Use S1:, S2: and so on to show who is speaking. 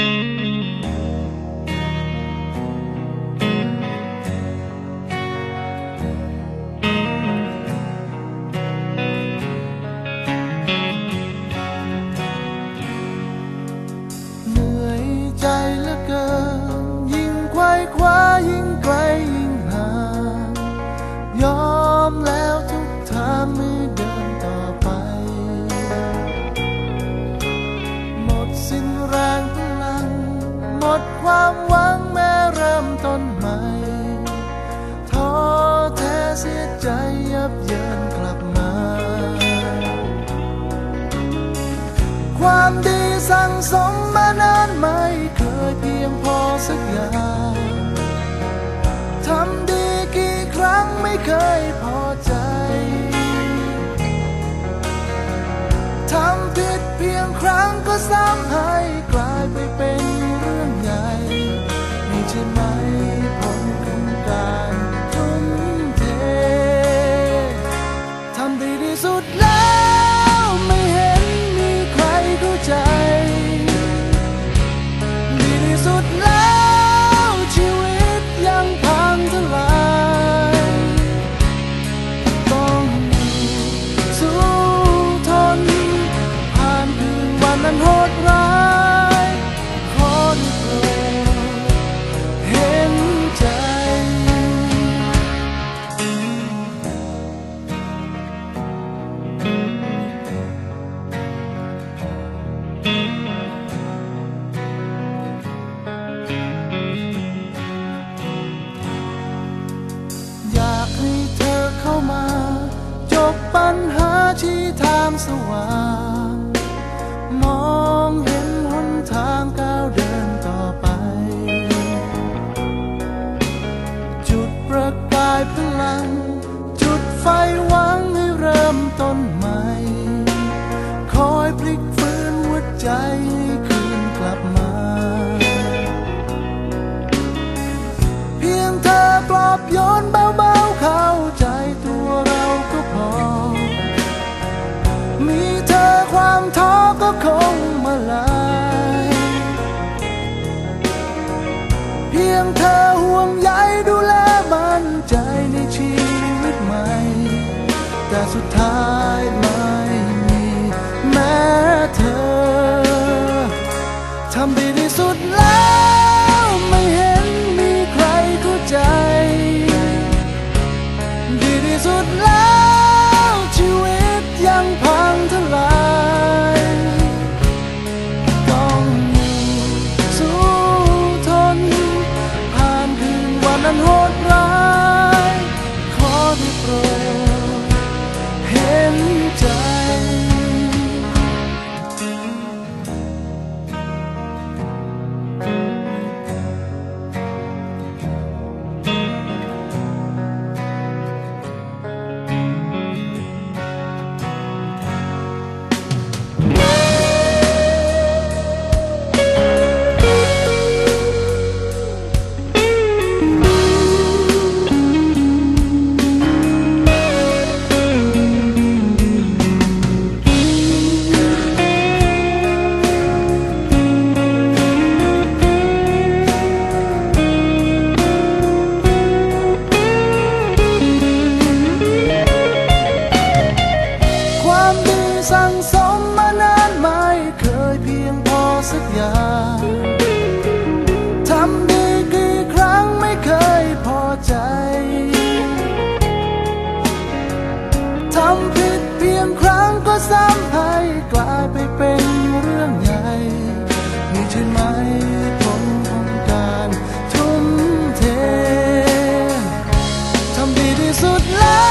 S1: เห หวังแม้เริ่มต้นใหม่ ท้อแท้เสียใจยับเยินกลับมา ความดีสั่งสมมานานไม่เคยเพียงพอสักอย่างทำดีกี่ครั้งไม่เคยพอใจทำผิดเพียงครั้งก็ซ้ำห้กล สุดแล้ว เพียงเธอห่วงใยดูแลมั่นใจในชีวิตใหม่ แต่สุดท้ายไม่มีแม้เธอ ทำดีที่สุดแล้ว ใจ ทำผิดเพียงครั้งก็ซ้ำให้กลายไปเป็นเรื่องใหญ่มีใช่ไหมผลของการทุ่มเททำดีที่สุดแล้ว